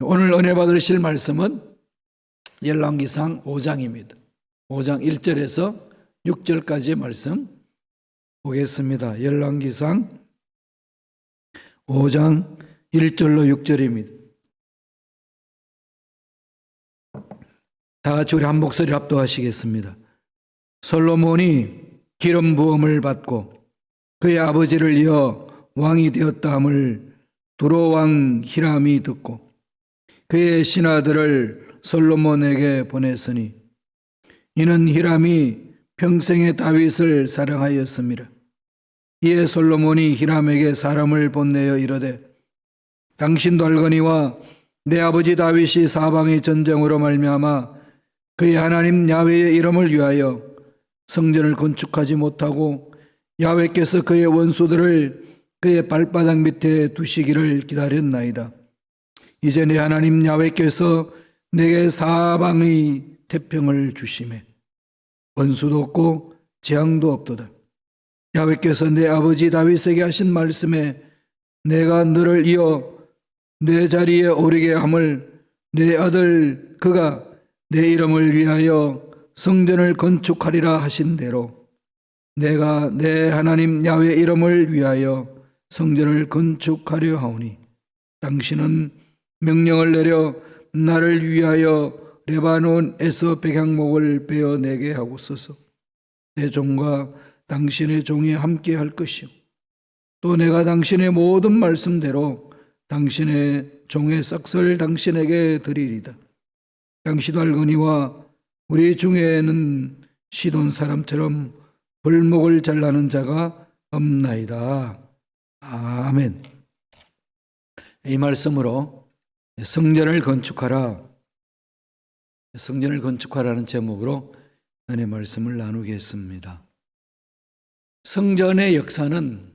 오늘 은혜 받으실 말씀은 열왕기상 5장입니다. 5장 1절에서 6절까지의 말씀 보겠습니다. 열왕기상 5장 1절로 6절입니다. 다 같이 우리 한 목소리 합독하시겠습니다. 솔로몬이 기름 부음을 받고 그의 아버지를 이어 왕이 되었다함을 두로왕 히람이 듣고 그의 신하들을 솔로몬에게 보냈으니 이는 히람이 평생에 다윗을 사랑하였습니다. 이에 솔로몬이 히람에게 사람을 보내어 이르되 당신도 알거니와 내 아버지 다윗이 사방의 전쟁으로 말미암아 그의 하나님 야훼의 이름을 위하여 성전을 건축하지 못하고 야훼께서 그의 원수들을 그의 발바닥 밑에 두시기를 기다렸나이다. 이제 내 하나님 야훼께서 내게 사방의 태평을 주심에 원수도 없고 재앙도 없도다. 야훼께서 내 아버지 다윗에게 하신 말씀에 내가 너를 이어 내 자리에 오르게 함을 내 아들 그가 내 이름을 위하여 성전을 건축하리라 하신 대로 내가 내 하나님 야훼 이름을 위하여 성전을 건축하려 하오니 당신은 명령을 내려 나를 위하여 레바논에서 백향목을 베어내게 하고서서 내 종과 당신의 종이 함께 할 것이요 또 내가 당신의 모든 말씀대로 당신의 종의 싹을 당신에게 드리리다. 당시도 알거니와 우리 중에는 시돈 사람처럼 벌목을 잘라는 자가 없나이다. 아멘. 이 말씀으로 성전을 건축하라. 성전을 건축하라는 제목으로 은혜 말씀을 나누겠습니다. 성전의 역사는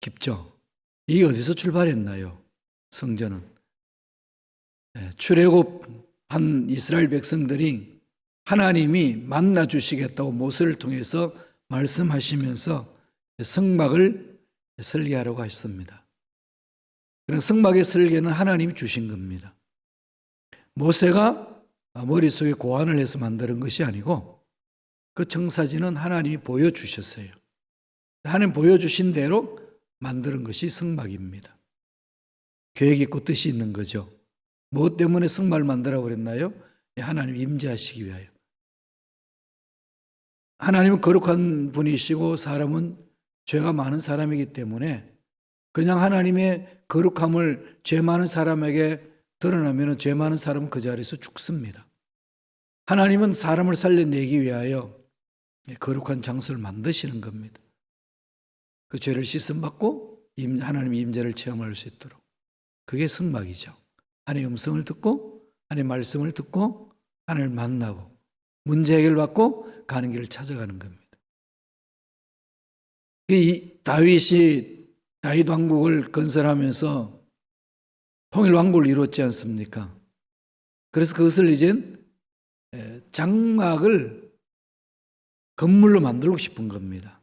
깊죠. 이게 어디서 출발했나요? 성전은 예, 출애굽한 이스라엘 백성들이 하나님이 만나 주시겠다고 모세를 통해서 말씀하시면서 성막을 설계하려고 하셨습니다. 그런 성막의 설계는 하나님이 주신 겁니다. 모세가 머릿속에 고안을 해서 만드는 것이 아니고 그 청사진은 하나님이 보여주셨어요. 하나님 보여주신 대로 만드는 것이 성막입니다. 계획 있고 뜻이 있는 거죠. 무엇 때문에 성막을 만들라고 그랬나요? 하나님 임재하시기 위하여. 하나님은 거룩한 분이시고 사람은 죄가 많은 사람이기 때문에 그냥 하나님의 거룩함을 죄 많은 사람에게 드러나면 죄 많은 사람은 그 자리에서 죽습니다. 하나님은 사람을 살려내기 위하여 거룩한 장소를 만드시는 겁니다. 그 죄를 씻음받고 하나님의 임재를 체험할 수 있도록. 그게 성막이죠. 하나님의 음성을 듣고 하나님의 말씀을 듣고 하나님을 만나고 문제 해결 받고 가는 길을 찾아가는 겁니다. 이 다윗이 다윗 왕국을 건설하면서 통일 왕국을 이뤘지 않습니까? 그래서 그것을 이젠 장막을 건물로 만들고 싶은 겁니다.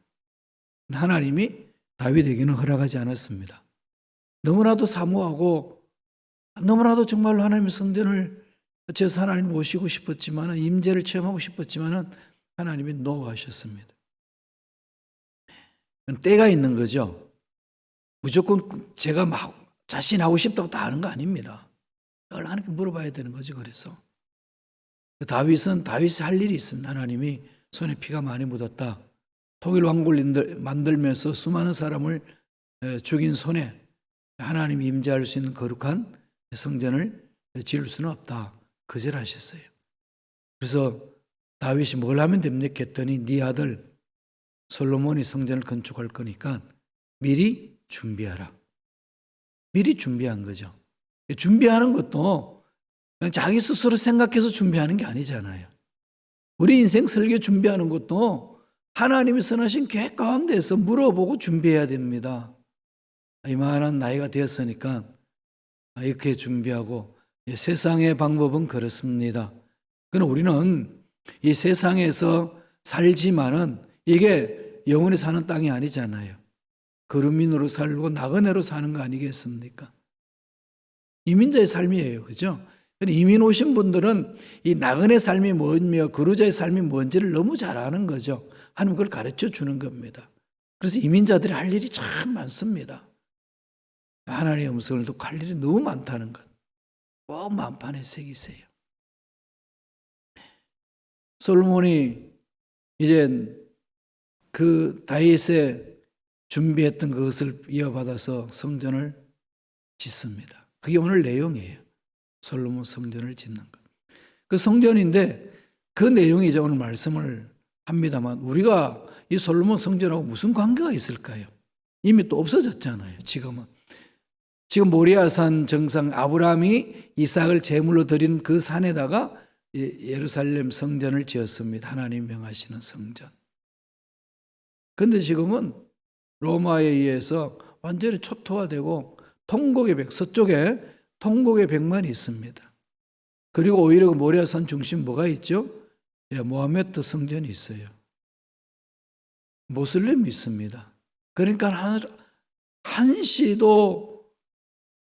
하나님이 다윗에게는 허락하지 않았습니다. 너무나도 사모하고 너무나도 정말로 하나님의 성전을 제서 하나님 모시고 싶었지만 임재를 체험하고 싶었지만 하나님이 노하셨습니다. 때가 있는 거죠. 무조건 제가 막 자신하고 싶다고 다 하는 거 아닙니다. 늘 하나님께 물어봐야 되는 거지 그래서 다윗은 다윗이 할 일이 있습니다. 하나님이 손에 피가 많이 묻었다. 통일 왕국을 만들면서 수많은 사람을 죽인 손에 하나님이 임재할 수 있는 거룩한 성전을 지을 수는 없다. 거절 하셨어요. 그래서 다윗이 뭘 하면 됩니까? 했더니 네 아들 솔로몬이 성전을 건축할 거니까 미리 준비하라. 미리 준비한 거죠. 준비하는 것도 자기 스스로 생각해서 준비하는 게 아니잖아요. 우리 인생 설계 준비하는 것도 하나님이 선하신 계획 가운데서 물어보고 준비해야 됩니다. 이만한 나이가 되었으니까 이렇게 준비하고 세상의 방법은 그렇습니다. 그럼 우리는 이 세상에서 살지만은 이게 영원히 사는 땅이 아니잖아요. 거루민으로 살고 나그네로 사는 거 아니겠습니까? 이민자의 삶이에요. 그죠? 근데 이민 오신 분들은 이 나그네 삶이 뭐며 거루자의 삶이 뭔지를 너무 잘 아는 거죠. 하나님 그걸 가르쳐 주는 겁니다. 그래서 이민자들이 할 일이 참 많습니다. 하나님의 음성을 듣고 할 일이 너무 많다는 것. 꼭 만판에 새기세요. 솔로몬이 이제 그 다윗의 준비했던 그것을 이어받아서 성전을 짓습니다. 그게 오늘 내용이에요. 솔로몬 성전을 짓는 것. 그 성전인데 그 내용이 이제 오늘 말씀을 합니다만 우리가 이 솔로몬 성전하고 무슨 관계가 있을까요? 이미 또 없어졌잖아요. 지금은. 지금 모리아산 정상 아브라함이 이삭을 제물로 드린 그 산에다가 예루살렘 성전을 지었습니다. 하나님 명하시는 성전. 근데 지금은 로마에 의해서 완전히 초토화되고 통곡의 백, 서쪽에 통곡의 백만이 있습니다. 그리고 오히려 그 모리아산 중심 뭐가 있죠? 예, 모하메트 성전이 있어요. 모슬렘이 있습니다. 그러니까 한, 한시도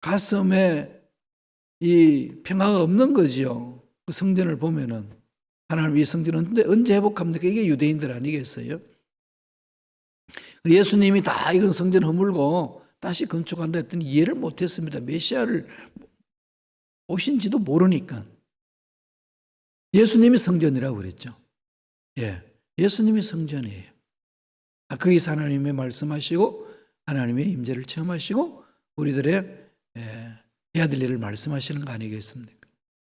가슴에 이 평화가 없는 거지요. 그 성전을 보면은 하나님 이 성전은 언제 회복합니까? 이게 유대인들 아니겠어요? 예수님이 다 이건 성전 허물고 다시 건축한다 했더니 이해를 못했습니다. 메시아를 오신지도 모르니까 예수님이 성전이라고 그랬죠. 예, 예수님이 성전이에요. 아, 거기서 하나님의 말씀하시고 하나님의 임재를 체험하시고 우리들의 예, 일을 말씀하시는 거 아니겠습니까?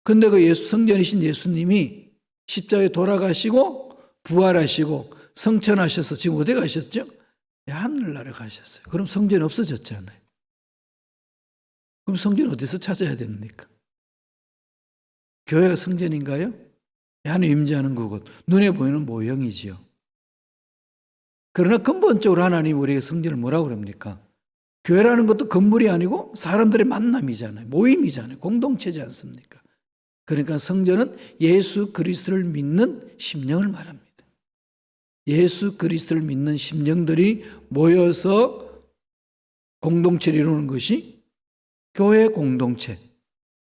근데 그 예수 성전이신 예수님이 십자가에 돌아가시고 부활하시고 성천하셔서 지금 어디 가셨죠? 예, 하늘나라 가셨어요. 그럼 성전이 없어졌잖아요. 그럼 성전 어디서 찾아야 됩니까? 교회가 성전인가요? 예, 하나님 임재하는 그곳. 눈에 보이는 모형이지요. 그러나 근본적으로 하나님 우리에게 성전을 뭐라고 그럽니까? 교회라는 것도 건물이 아니고 사람들의 만남이잖아요. 모임이잖아요. 공동체지 않습니까? 그러니까 성전은 예수 그리스도를 믿는 심령을 말합니다. 예수 그리스도를 믿는 심령들이 모여서 공동체를 이루는 것이 교회 공동체.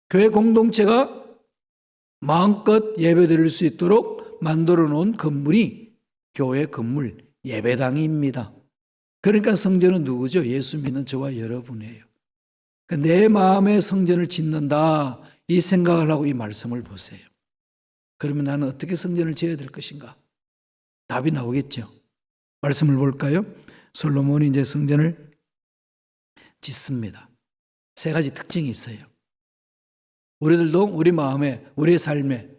교회 공동체가 마음껏 예배 드릴 수 있도록 만들어 놓은 건물이 교회 건물 예배당입니다. 그러니까 성전은 누구죠? 예수 믿는 저와 여러분이에요. 그러니까 내 마음의 성전을 짓는다. 이 생각을 하고 이 말씀을 보세요. 그러면 나는 어떻게 성전을 지어야 될 것인가? 답이 나오겠죠. 말씀을 볼까요? 솔로몬이 이제 성전을 짓습니다. 세 가지 특징이 있어요. 우리들도 우리 마음에, 우리 삶에,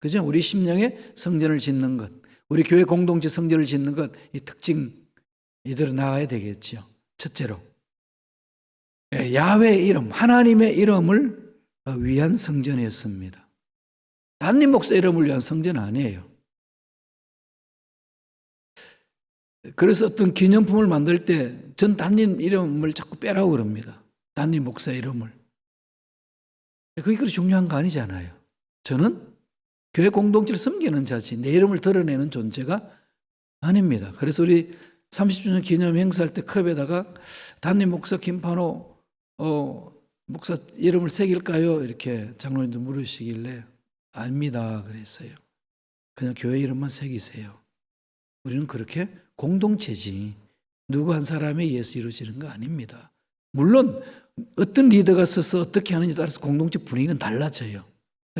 그죠? 우리 심령에 성전을 짓는 것, 우리 교회 공동체 성전을 짓는 것, 이 특징 이대로 나가야 되겠죠. 첫째로, 예, 야훼 이름, 하나님의 이름을 위한 성전이었습니다. 단임 목사 이름을 위한 성전 아니에요. 그래서 어떤 기념품을 만들 때전 단임 이름을 자꾸 빼라고 그럽니다. 단임 목사 이름을. 그게 그렇게 중요한 거 아니잖아요. 저는 교회 공동체를 섬기는 자지, 내 이름을 드러내는 존재가 아닙니다. 그래서 우리 30주년 기념 행사할 때 컵에다가 단임 목사 김판호, 어, 목사 이름을 새길까요? 이렇게 장로님들 물으시길래 아닙니다. 그랬어요. 그냥 교회 이름만 새기세요. 우리는 그렇게 공동체지. 누구 한 사람에 의해서 이루어지는 거 아닙니다. 물론 어떤 리더가 서서 어떻게 하느냐에 따라서 공동체 분위기는 달라져요.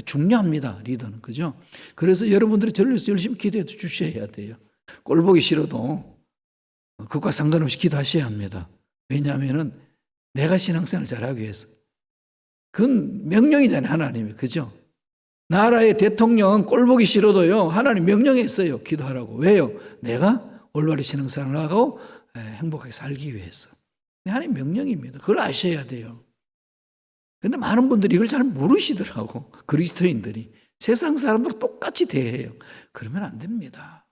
중요합니다. 리더는. 그죠? 그래서 여러분들이 저를 위해서 열심히 기도해 주셔야 돼요. 꼴 보기 싫어도 그것과 상관없이 기도하셔야 합니다. 왜냐하면 내가 신앙생활 잘하기 위해서. 그건 명령이잖아요. 하나님이. 그죠? 나라의 대통령은 꼴 보기 싫어도요. 하나님 명령했어요. 기도하라고. 왜요? 내가 올바른 신앙생활을 하고 행복하게 살기 위해서. 하나님 명령입니다. 그걸 아셔야 돼요. 근데 많은 분들이 이걸 잘 모르시더라고. 그리스도인들이. 세상 사람들 똑같이 대해요. 그러면 안 됩니다.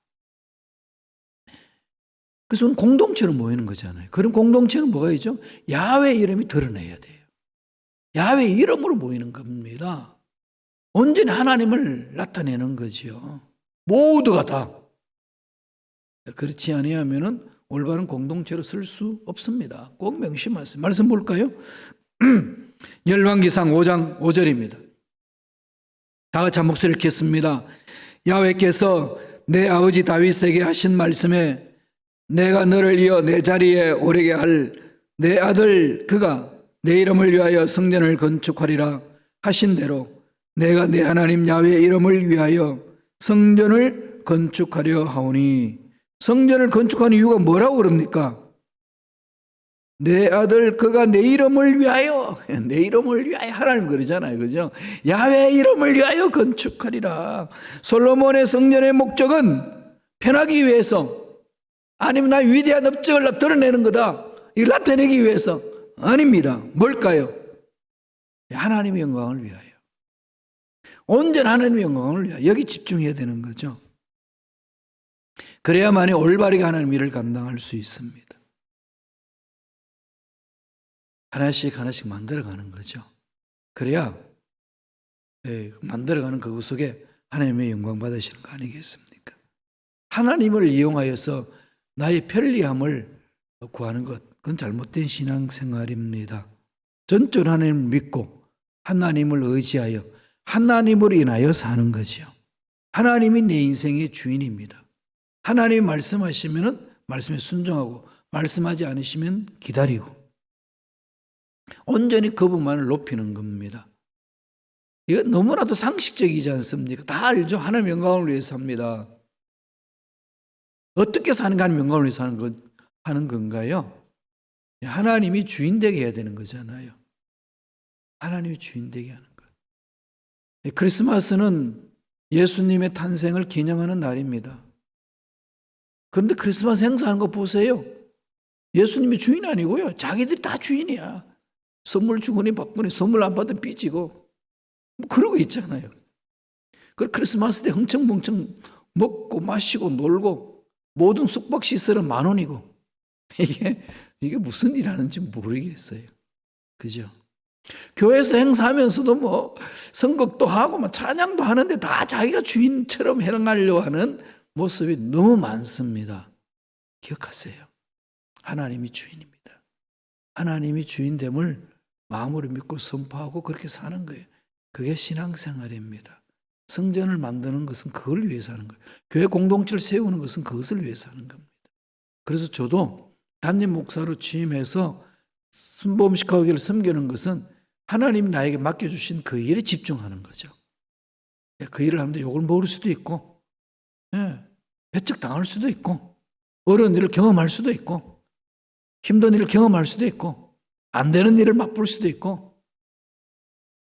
그래서 공동체로 모이는 거잖아요. 그런 공동체는 뭐가 있죠? 야외 이름이 드러내야 돼요. 야외 이름으로 모이는 겁니다. 온전히 하나님을 나타내는 거죠. 모두가 다. 그렇지 아니하면은 올바른 공동체로 쓸수 없습니다. 꼭 명심하세요. 말씀 볼까요? 열왕기상 5장 5절입니다. 다 같이 한 목소리를 겠습니다. 야훼께서 내 아버지 다윗에게 하신 말씀에 내가 너를 이어 내 자리에 오르게 할 내 아들 그가 내 이름을 위하여 성전을 건축하리라 하신 대로 내가 내 하나님 야훼 이름을 위하여 성전을 건축하려 하오니 성전을 건축하는 이유가 뭐라고 그럽니까? 내 아들 그가 내 이름을 위하여 내 이름을 위하여 하나님 그러잖아요. 그죠? 야훼 이름을 위하여 건축하리라. 솔로몬의 성전의 목적은 편하기 위해서 아니면 나 위대한 업적을 드러내는 거다. 이걸 나타내기 위해서 아닙니다. 뭘까요? 하나님의 영광을 위하여. 온전 하나님의 영광을 위하여 여기 집중해야 되는 거죠. 그래야만이 올바르게 하나님 일을 감당할 수 있습니다. 하나씩 하나씩 만들어가는 거죠. 그래야 예, 만들어가는 그것 속에 하나님의 영광 받으시는 거 아니겠습니까? 하나님을 이용하여서 나의 편리함을 구하는 것, 그건 잘못된 신앙생활입니다. 전적으로 하나님을 믿고 하나님을 의지하여 하나님으로 인하여 사는 거지요. 하나님이 내 인생의 주인입니다. 하나님이 말씀하시면 말씀에 순종하고 말씀하지 않으시면 기다리고 온전히 그분만을 높이는 겁니다. 이거 너무나도 상식적이지 않습니까? 다 알죠. 하나님 영광을 위해서 합니다. 어떻게 사는 가 하나님 영광을 위해서 하는, 것, 하는 건가요? 하나님이 주인 되게 해야 되는 거잖아요. 하나님이 주인 되게 하는 것. 크리스마스는 예수님의 탄생을 기념하는 날입니다. 그런데 크리스마스 행사하는 거 보세요. 예수님이 주인 아니고요. 자기들이 다 주인이야. 선물 주거니 받거니 선물 안 받으면 삐지고 뭐 그러고 있잖아요. 그 크리스마스 때 흥청벙청 먹고 마시고 놀고 모든 숙박 시설은 만 원이고 이게 이게 무슨 일 하는지 모르겠어요. 그죠? 교회에서 행사하면서도 뭐 선곡도 하고 뭐 찬양도 하는데 다 자기가 주인처럼 행하려 하는 모습이 너무 많습니다. 기억하세요. 하나님이 주인입니다. 하나님이 주인됨을 마음으로 믿고 선포하고 그렇게 사는 거예요. 그게 신앙생활입니다. 성전을 만드는 것은 그걸 위해서 하는 거예요. 교회 공동체를 세우는 것은 그것을 위해서 하는 겁니다. 그래서 저도 담임 목사로 취임해서 순범식하기를 섬기는 것은 하나님이 나에게 맡겨주신 그 일에 집중하는 거죠. 그 일을 하는데 욕을 먹을 수도 있고, 예, 배척 당할 수도 있고, 어려운 일을 경험할 수도 있고, 힘든 일을 경험할 수도 있고, 안 되는 일을 맛볼 수도 있고,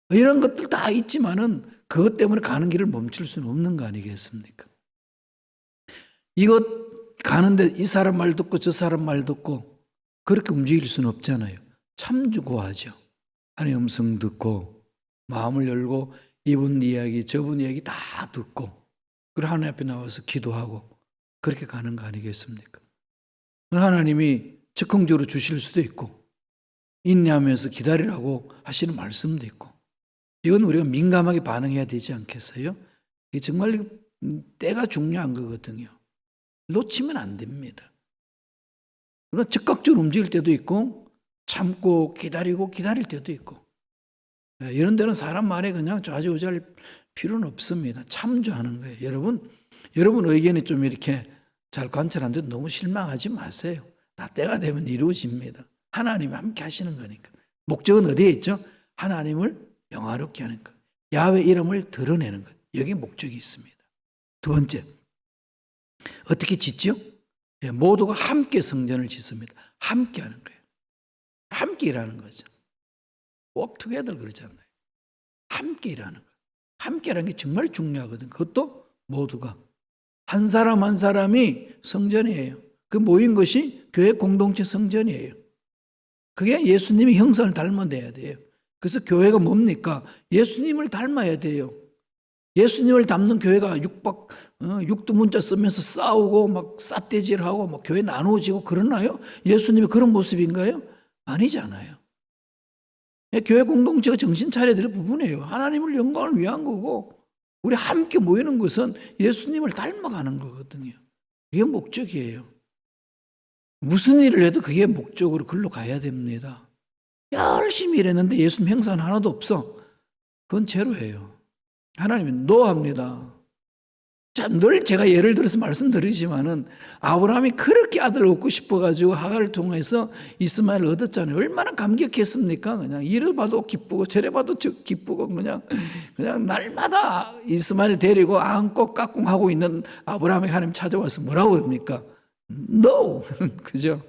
이런 것들 다 있지만은 그것 때문에 가는 길을 멈출 수는 없는 거 아니겠습니까? 이것 가는데 이 사람 말 듣고 저 사람 말 듣고 그렇게 움직일 수는 없잖아요. 참주고하죠. 하나님 음성 듣고 마음을 열고 이분 이야기 저분 이야기 다 듣고 그리고 하나님 앞에 나와서 기도하고 그렇게 가는 거 아니겠습니까? 하나님이 즉흥적으로 주실 수도 있고 인내하면서 기다리라고 하시는 말씀도 있고 이건 우리가 민감하게 반응해야 되지 않겠어요? 이게 정말 때가 중요한 거거든요. 놓치면 안 됩니다. 그러나 즉각적으로 움직일 때도 있고 참고 기다리고 기다릴 때도 있고 예, 이런 데는 사람 말에 그냥 좌지우지할 필요는 없습니다. 참조하는 거예요. 여러분, 여러분 의견이 좀 이렇게 잘 관찰하는데 너무 실망하지 마세요. 다 때가 되면 이루어집니다. 하나님이 함께 하시는 거니까. 목적은 어디에 있죠? 하나님을 영화롭게 하는 것. 야외 이름을 드러내는 것. 여기 목적이 있습니다. 두 번째, 어떻게 짓죠? 예, 모두가 함께 성전을 짓습니다. 함께 하는 거예요. 함께 일하는 거죠. work together 그러잖아요. 함께 일하는 거. 함께 하는 게 정말 중요하거든. 그것도 모두가. 한 사람 한 사람이 성전이에요. 그 모인 것이 교회 공동체 성전이에요. 그게 예수님이 형상을 닮아내야 돼요. 그래서 교회가 뭡니까? 예수님을 닮아야 돼요. 예수님을 닮는 교회가 육박, 어, 육두 문자 쓰면서 싸우고 막 삿대질하고 막 교회 나누어지고 그러나요? 예수님이 그런 모습인가요? 아니잖아요. 예, 교회 공동체가 정신 차려야 될 부분이에요. 하나님을 영광을 위한 거고, 우리 함께 모이는 것은 예수님을 닮아가는 거거든요. 그게 목적이에요. 무슨 일을 해도 그게 목적으로 글로 가야 됩니다. 열심히 일했는데 예수님 행사는 하나도 없어. 그건 제로예요. 하나님은 노합니다. 참, 늘 제가 예를 들어서 말씀드리지만은 아브라함이 그렇게 아들을 얻고 싶어가지고 하가를 통해서 이스마엘을 얻었잖아요. 얼마나 감격했습니까? 그냥 이래 봐도 기쁘고 저래 봐도 저 기쁘고 그냥 그냥 날마다 이스마엘 데리고 안고 깍꿍 하고 있는 아브라함이 하나님 찾아와서 뭐라고 그럽니까? No, 그죠?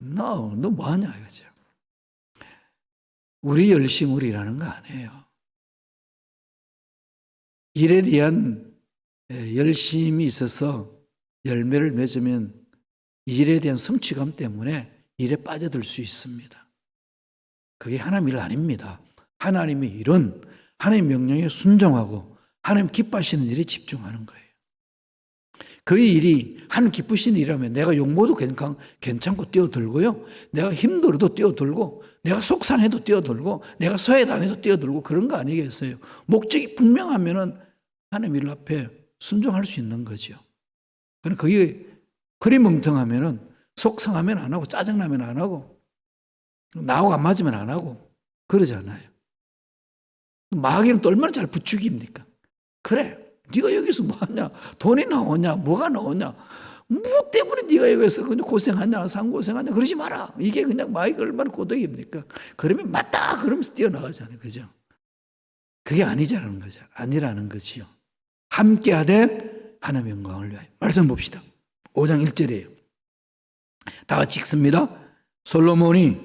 No, 너 뭐하냐 이거죠. 우리 일하는 거 아니에요. 일에 대한 예, 열심이 있어서 열매를 맺으면 일에 대한 성취감 때문에 일에 빠져들 수 있습니다. 그게 하나님 일 아닙니다. 하나님의 일은 하나님 명령에 순종하고 하나님 기뻐하시는 일에 집중하는 거예요. 그 일이 하나님 기쁘신 일이라면 내가 욕모도 괜찮, 괜찮고 뛰어들고요. 내가 힘들어도 뛰어들고 내가 속상해도 뛰어들고 내가 소외당해도 뛰어들고 그런 거 아니겠어요. 목적이 분명하면은 하나님 일 앞에 순종할 수 있는 거죠. 그럼 그게 그리 멍텅하면은 속상하면 안 하고 짜증나면 안 하고 나하고 안 맞으면 안 하고 그러잖아요. 마귀는 또 얼마나 잘 부추깁니까? 그래, 네가 여기서 뭐 하냐? 돈이 나오냐? 뭐가 나오냐? 뭐 때문에 네가 여기서 고생하냐? 상고생하냐? 그러지 마라. 이게 그냥 마귀가 얼마나 고독입니까? 그러면 맞다! 그러면서 뛰어나가잖아요. 그죠? 그게 아니자는 거죠. 아니라는 거지요. 함께 하되 하나님의 영광을 위하여. 말씀 봅시다. 5장 1절이에요. 다 같이 읽습니다. 솔로몬이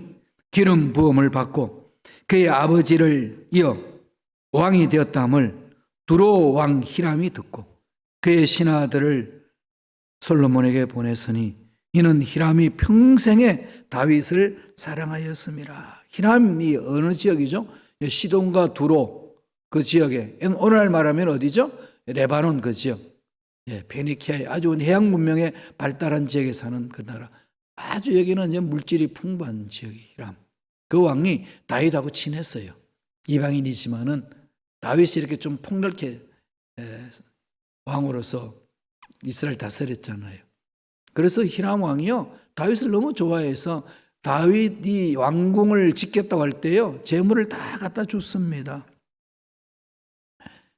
기름 부음을 받고 그의 아버지를 이어 왕이 되었다함을 두로 왕 히람이 듣고 그의 신하들을 솔로몬에게 보냈으니 이는 히람이 평생에 다윗을 사랑하였습니다. 히람이 어느 지역이죠? 시돈과 두로 그 지역에 오늘날 말하면 어디죠? 레바논 그 지역, 예, 페니키아의 아주 해양 문명에 발달한 지역에 사는 그 나라. 아주 여기는 이제 물질이 풍부한 지역이 히람. 그 왕이 다윗하고 친했어요. 이방인이지만은 다윗이 이렇게 좀 폭넓게 에, 왕으로서 이스라엘 다스렸잖아요. 그래서 히람 왕이요 다윗을 너무 좋아해서 다윗이 왕궁을 짓겠다고 할 때요 재물을 다 갖다 줬습니다.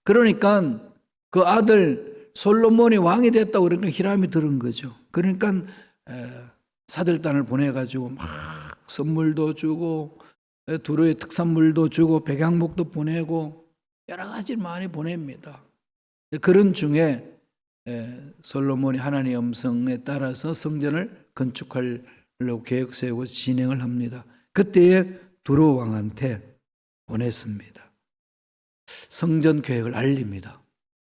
그러니까 그 아들 솔로몬이 왕이 됐다고 그러니까 히람이 들은 거죠. 그러니까 사들단을 보내가지고 막 선물도 주고 두루의 특산물도 주고 백양목도 보내고 여러 가지 많이 보냅니다. 그런 중에 솔로몬이 하나님의 음성에 따라서 성전을 건축하려고 계획 세우고 진행을 합니다. 그때에 두루 왕한테 보냈습니다. 성전 계획을 알립니다.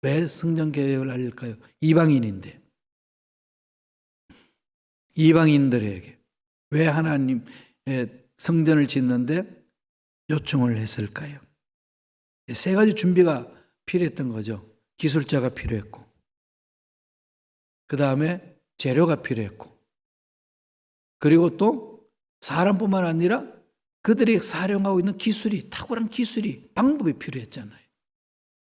왜 성전 계획을 알릴까요? 이방인인데. 이방인들에게 왜 하나님의 성전을 짓는데 요청을 했을까요? 세 가지 준비가 필요했던 거죠. 기술자가 필요했고, 그 다음에 재료가 필요했고, 그리고 또 사람뿐만 아니라 그들이 사용하고 있는 기술이, 탁월한 기술이, 방법이 필요했잖아요.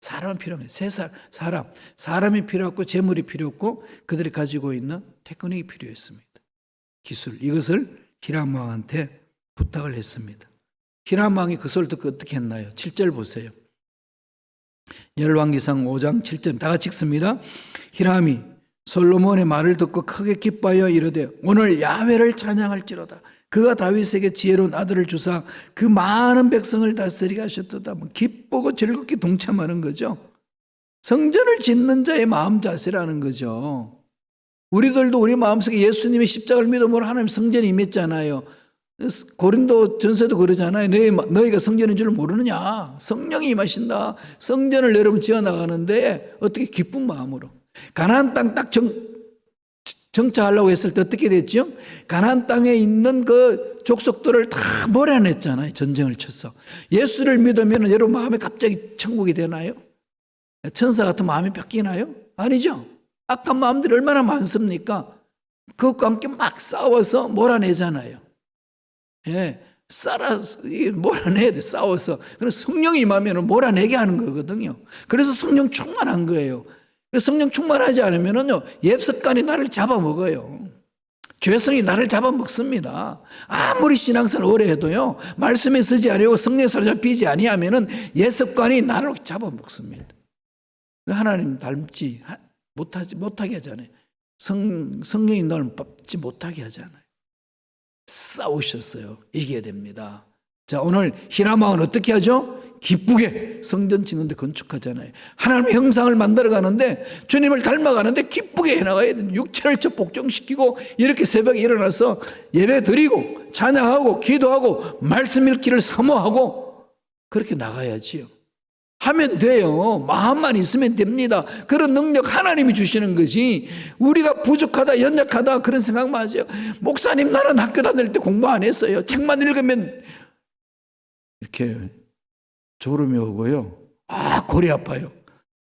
사람은 필요해. 세 사, 사람. 사람이 필요했고, 재물이 필요했고, 그들이 가지고 있는 테크닉이 필요했습니다. 기술. 이것을 히람 왕한테 부탁을 했습니다. 히람 왕이 그 소리를 듣고 어떻게 했나요? 7절 보세요. 열왕기상 5장 7절 다 같이 읽습니다. 히람이 솔로몬의 말을 듣고 크게 기뻐하여 이르되 오늘 야훼를 찬양할지로다. 그가 다윗에게 지혜로운 아들을 주사 그 많은 백성을 다스리게 하셨도다. 뭐 기쁘고 즐겁게 동참하는 거죠. 성전을 짓는 자의 마음 자세라는 거죠. 우리들도 우리 마음속에 예수님의 십자가를 믿음으로 하나님 성전이 임했잖아요. 고린도 전서도 그러잖아요. 너희, 너희가 성전인 줄 모르느냐? 성령이 임하신다. 성전을 여러분 지어 나가는데 어떻게 기쁜 마음으로. 가나안 땅 딱 정 착하려고 했을 때 어떻게 됐죠? 가나안 땅에 있는 그 족속들을 다 몰아냈잖아요. 전쟁을 쳐서. 예수를 믿으면 여러분 마음에 갑자기 천국이 되나요? 천사 같은 마음이 바뀌나요? 아니죠. 악한 마음들이 얼마나 많습니까? 그것과 함께 막 싸워서 몰아내잖아요. 예, 싸라 몰아내야 돼 싸워서. 그래서 성령이 임하면 몰아내게 하는 거거든요. 그래서 성령 충만한 거예요. 성령 충만하지 않으면은요, 예 습관이 나를 잡아먹어요. 죄성이 나를 잡아먹습니다. 아무리 신앙생활 오래 해도요, 말씀에 쓰지 않으고 성령 사로잡히지 아니하면은 예습관이 나를 잡아먹습니다. 하나님 닮지 하- 못하지 못하게 하잖아요. 성 성령이 너를 밟지 못하게 하잖아요. 싸우셨어요. 이겨야 됩니다. 자 오늘 히라마은 어떻게 하죠? 기쁘게 성전 짓는데 건축하잖아요. 하나님의 형상을 만들어 가는데 주님을 닮아가는데 기쁘게 해나가야 돼. 육체를 저 복종시키고 이렇게 새벽에 일어나서 예배 드리고 찬양하고 기도하고 말씀 읽기를 사모하고 그렇게 나가야지요. 하면 돼요. 마음만 있으면 됩니다. 그런 능력 하나님이 주시는 것이 우리가 부족하다, 연약하다 그런 생각 맞아요. 목사님 나는 학교 다닐 때 공부 안 했어요. 책만 읽으면 이렇게 졸음이 오고요. 아, 골이 아파요.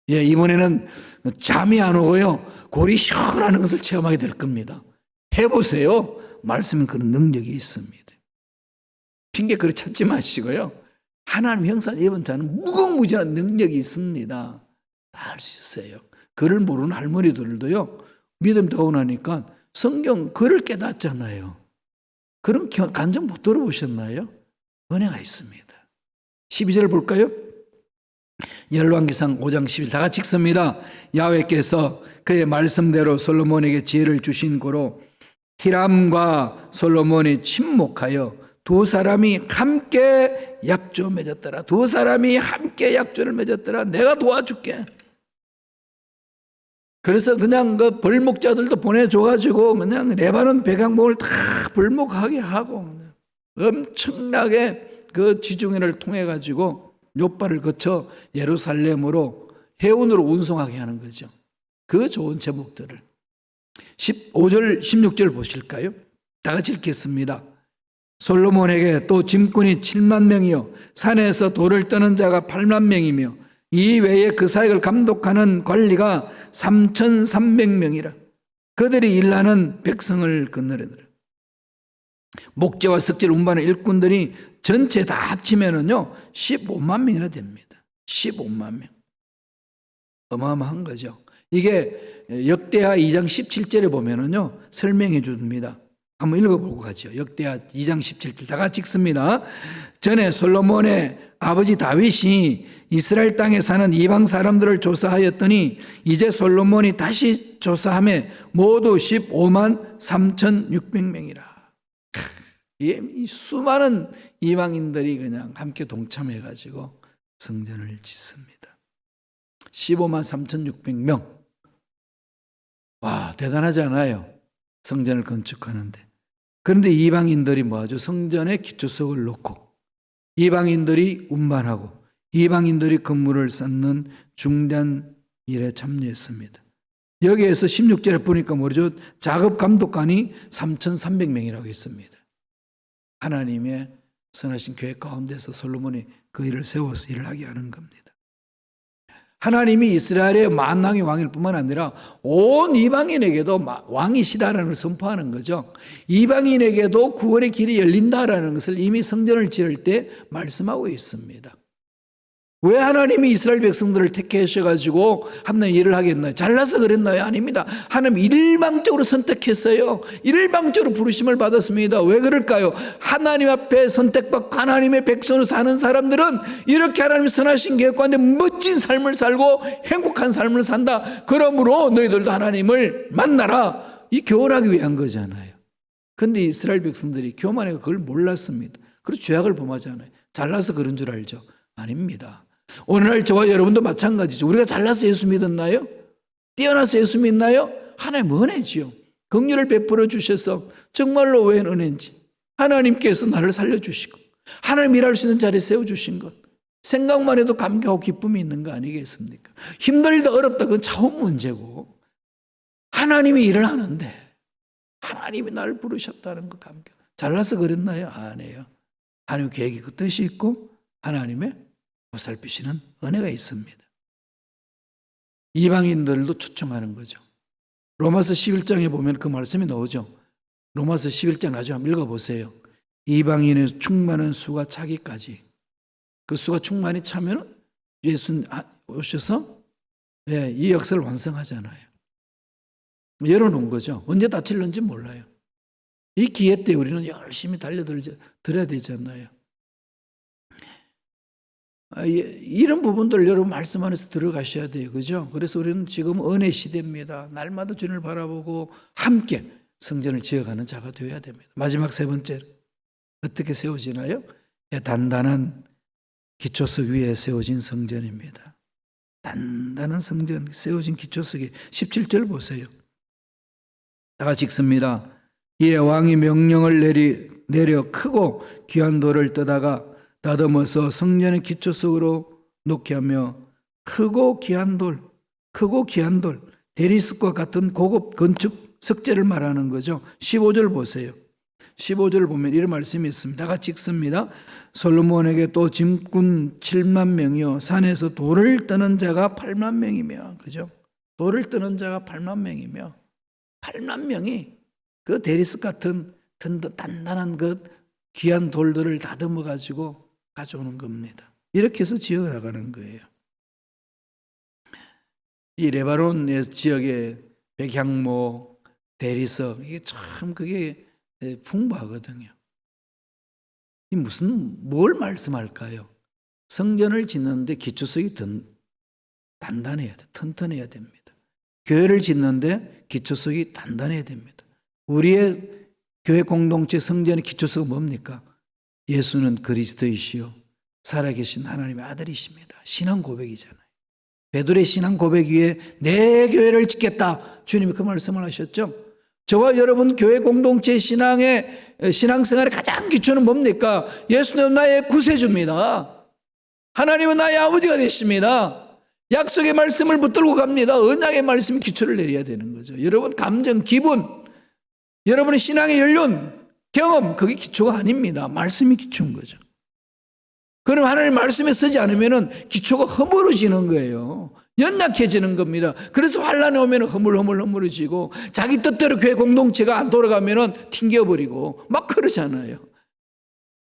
예, 이번에는 잠이 안 오고요. 골이 시원하는 것을 체험하게 될 겁니다. 해보세요. 말씀은 그런 능력이 있습니다. 핑계 그리 찾지 마시고요. 하나님 형상 입은 자는 무궁무진한 능력이 있습니다. 다할수 있어요. 글을 모르는 할머니들도요. 믿음 더운하니까 성경 글을 깨닫잖아요. 그런 겨- 간증 못 들어보셨나요? 은혜가 있습니다. 12절 볼까요? 열왕기상 5장 11다 같이 읽습니다. 야훼께서 그의 말씀대로 솔로몬에게 지혜를 주신 고로 히람과 솔로몬이 침묵하여 두 사람이 함께 약조 맺었더라. 두 사람이 함께 약조를 맺었더라. 내가 도와줄게. 그래서 그냥 그 벌목자들도 보내줘가지고 그냥 레바논 백양목을 다 벌목하게 하고 엄청나게 그 지중해를 통해 가지고 요바를 거쳐 예루살렘으로 해운으로 운송하게 하는 거죠. 그 좋은 제목들을 15절 16절 보실까요? 다 같이 읽겠습니다. 솔로몬에게 또 짐꾼이 7만 명이요 산에서 돌을 떠는 자가 8만 명이며 이 외에 그 사역을 감독하는 관리가 3,300명이라 그들이 일하는 백성을 건너려더라 목재와 석재를 운반하는 일꾼들이 전체 다 합치면은요 15만 명이나 됩니다 15만 명 어마어마한 거죠 이게 역대하 2장 17절에 보면은요 설명해 줍니다 한번 읽어보고 가죠. 역대하 2장 17절 다 같이 읽습니다. 전에 솔로몬의 아버지 다윗이 이스라엘 땅에 사는 이방 사람들을 조사하였더니 이제 솔로몬이 다시 조사함에 모두 15만 3,600명이라. 이 수많은 이방인들이 그냥 함께 동참해가지고 성전을 짓습니다. 15만 3,600명. 와, 대단하지 않아요? 성전을 건축하는데. 그런데 이방인들이 뭐하죠? 성전에 기초석을 놓고 이방인들이 운반하고 이방인들이 건물을 쌓는 중대한 일에 참여했습니다. 여기에서 16절에 보니까 뭐죠? 작업 감독관이 3,300명이라고 했습니다. 하나님의 선하신 계획 가운데서 솔로몬이 그 일을 세워서 일을 하게 하는 겁니다. 하나님이 이스라엘의 만왕의 왕일 뿐만 아니라 온 이방인에게도 왕이시다라는 걸 선포하는 거죠. 이방인에게도 구원의 길이 열린다라는 것을 이미 성전을 지을 때 말씀하고 있습니다. 왜 하나님이 이스라엘 백성들을 택해 하셔가지고 하는 일을 하겠나요? 잘나서 그랬나요? 아닙니다. 하나님 일방적으로 선택했어요. 일방적으로 부르심을 받았습니다. 왜 그럴까요? 하나님 앞에 선택받고 하나님의 백성으로 사는 사람들은 이렇게 하나님 선하신 계획 가운데 멋진 삶을 살고 행복한 삶을 산다. 그러므로 너희들도 하나님을 만나라. 이 교훈하기 위한 거잖아요. 근데 이스라엘 백성들이 교만해가 그걸 몰랐습니다. 그리고 죄악을 범하잖아요. 잘나서 그런 줄 알죠? 아닙니다. 오늘날 저와 여러분도 마찬가지죠. 우리가 잘나서 예수 믿었나요? 뛰어나서 예수 믿나요? 하나님 은혜지요. 긍휼을 베풀어 주셔서 정말로 웬 은혜인지 하나님께서 나를 살려주시고 하나님 일할 수 있는 자리에 세워주신 것 생각만 해도 감격하고 기쁨이 있는 거 아니겠습니까? 힘들다 어렵다 그건 차원 문제고 하나님이 일을 하는데 하나님이 나를 부르셨다는 거 감격 잘나서 그랬나요? 아니에요. 하나님 계획이 그 뜻이 있고 하나님의 보살피시는 은혜가 있습니다. 이방인들도 초청하는 거죠. 로마서 11장에 보면 그 말씀이 나오죠. 로마서 11장 나중에 한번 읽어보세요. 이방인의 충만한 수가 차기까지 그 수가 충만히 차면 예수 오셔서 예, 이 역사를 완성하잖아요. 열어놓은 거죠. 언제 다칠는지 몰라요. 이 기회 때 우리는 열심히 달려들어야 되잖아요. 아, 예, 이런 부분들 여러분 말씀 안에서 들어가셔야 돼요. 그죠? 그래서 우리는 지금 은혜 시대입니다. 날마다 주님을 바라보고 함께 성전을 지어가는 자가 되어야 됩니다. 마지막 세 번째, 어떻게 세워지나요? 예, 단단한 기초석 위에 세워진 성전입니다. 단단한 성전, 세워진 기초석이 17절 보세요. 다 같이 읽습니다. 이에 왕이 명령을 내리, 내려 크고 귀한 돌을 떠다가 다듬어서 성전의 기초석으로 놓게 하며 크고 귀한 돌, 크고 귀한 돌, 대리석과 같은 고급 건축 석재를 말하는 거죠. 15절 보세요. 15절 보면 이런 말씀이 있습니다. 다 같이 읽습니다. 솔로몬에게 또 짐꾼 7만 명이요. 산에서 돌을 뜨는 자가 8만 명이며, 그죠? 돌을 뜨는 자가 8만 명이며, 8만 명이 그 대리석 같은 단단한 그 귀한 돌들을 다듬어 가지고 가져오는 겁니다. 이렇게 해서 지어 나가는 거예요. 이 레바논 지역의 백향목, 대리석 이게 참 그게 풍부하거든요. 이 무슨 뭘 말씀할까요? 성전을 짓는데 기초석이 든, 단단해야 돼, 튼튼해야 됩니다. 교회를 짓는데 기초석이 단단해야 됩니다. 우리의 교회 공동체 성전의 기초석은 뭡니까? 예수는 그리스도이시요 살아계신 하나님의 아들이십니다. 신앙 고백이잖아요. 베드로의 신앙 고백 위에 내 교회를 짓겠다. 주님이 그 말씀을 하셨죠. 저와 여러분 교회 공동체 신앙의 신앙생활의 가장 기초는 뭡니까? 예수는 나의 구세주입니다. 하나님은 나의 아버지가 되십니다. 약속의 말씀을 붙들고 갑니다. 언약의 말씀이 기초를 내려야 되는 거죠. 여러분 감정, 기분, 여러분의 신앙의 연륜, 경험 그게 기초가 아닙니다. 말씀이 기초인 거죠. 그럼 하나님 말씀에 쓰지 않으면 기초가 허물어지는 거예요. 연약해지는 겁니다. 그래서 환란이 오면 허물허물 허물어지고 자기 뜻대로 교회 공동체가 안 돌아가면 튕겨버리고 막 그러잖아요.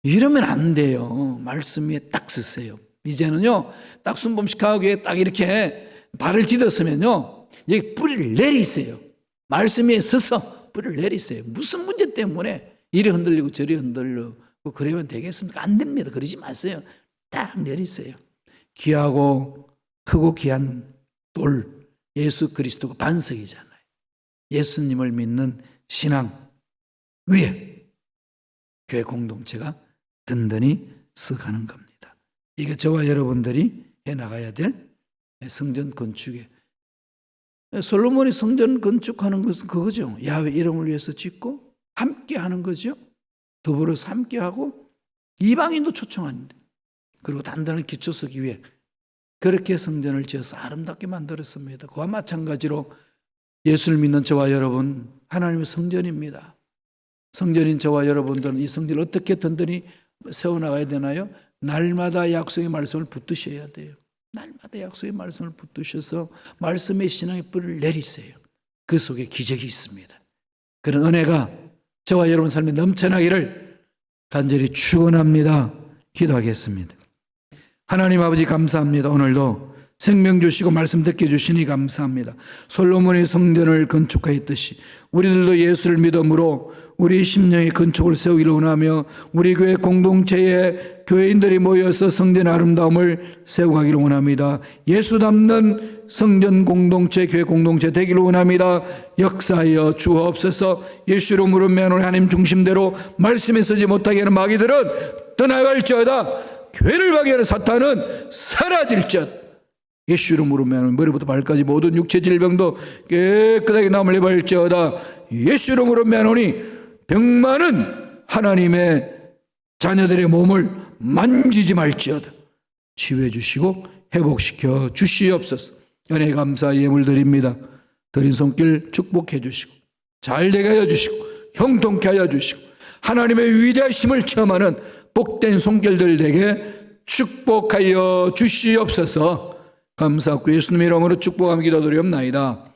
이러면 안 돼요. 말씀 위에 딱 쓰세요. 이제는요, 딱 순범식하게 딱 이렇게 발을 디뎠으면요, 여기 뿌리를 내리세요. 말씀 위에 서서 뿌리를 내리세요. 무슨 문제 때문에 이리 흔들리고 저리 흔들리고 그러면 되겠습니까? 안 됩니다. 그러지 마세요. 딱 내리세요. 귀하고 크고 귀한 돌, 예수 그리스도가 반석이잖아요. 예수님을 믿는 신앙 위에 교회 공동체가 든든히 서가는 겁니다. 이게 저와 여러분들이 해 나가야 될 성전 건축에 솔로몬이 성전 건축하는 것은 그거죠. 야훼 이름을 위해서 짓고 함께 하는 거죠. 더불어서 함께 하고 이방인도 초청하는데 그리고 단단한 기초석 위에 그렇게 성전을 지어서 아름답게 만들었습니다. 그와 마찬가지로 예수를 믿는 저와 여러분 하나님의 성전입니다. 성전인 저와 여러분들은 이 성전을 어떻게 든든히 세워나가야 되나요? 날마다 약속의 말씀을 붙드셔야 돼요. 날마다 약속의 말씀을 붙드셔서 말씀의 신앙의 뿌리를 내리세요. 그 속에 기적이 있습니다. 그런 은혜가 저와 여러분 삶에 넘쳐나기를 간절히 축원합니다. 기도하겠습니다. 하나님 아버지 감사합니다. 오늘도 생명 주시고 말씀 듣게 주시니 감사합니다. 솔로몬이 성전을 건축하였듯이 우리들도 예수를 믿음으로 우리 심령의 건축을 세우기를 원하며 우리 교회 공동체에 교회인들이 모여서 성전 아름다움을 세워가기를 원합니다. 예수 닮는 성전 공동체, 교회 공동체 되기를 원합니다. 역사하여 주옵소서 예수로 물으면 하나님 중심대로 말씀에 쓰지 못하게 하는 마귀들은 떠나갈지어다 교회를 파괴하는 사탄은 사라질 것. 예수로 물으면 머리부터 발까지 모든 육체 질병도 깨끗하게 남을 내발지어다. 예수로 물으면 병만은 하나님의 자녀들의 몸을 만지지 말지어다. 치유해 주시고 회복시켜 주시옵소서. 연애 감사 예물 드립니다. 드린 손길 축복해 주시고 잘 되게 하여 주시고 형통케 하여 주시고 하나님의 위대하심을 체험하는 복된 손길들 되게 축복하여 주시옵소서 감사하고 예수님의 이름으로 축복하며 기도드리옵나이다.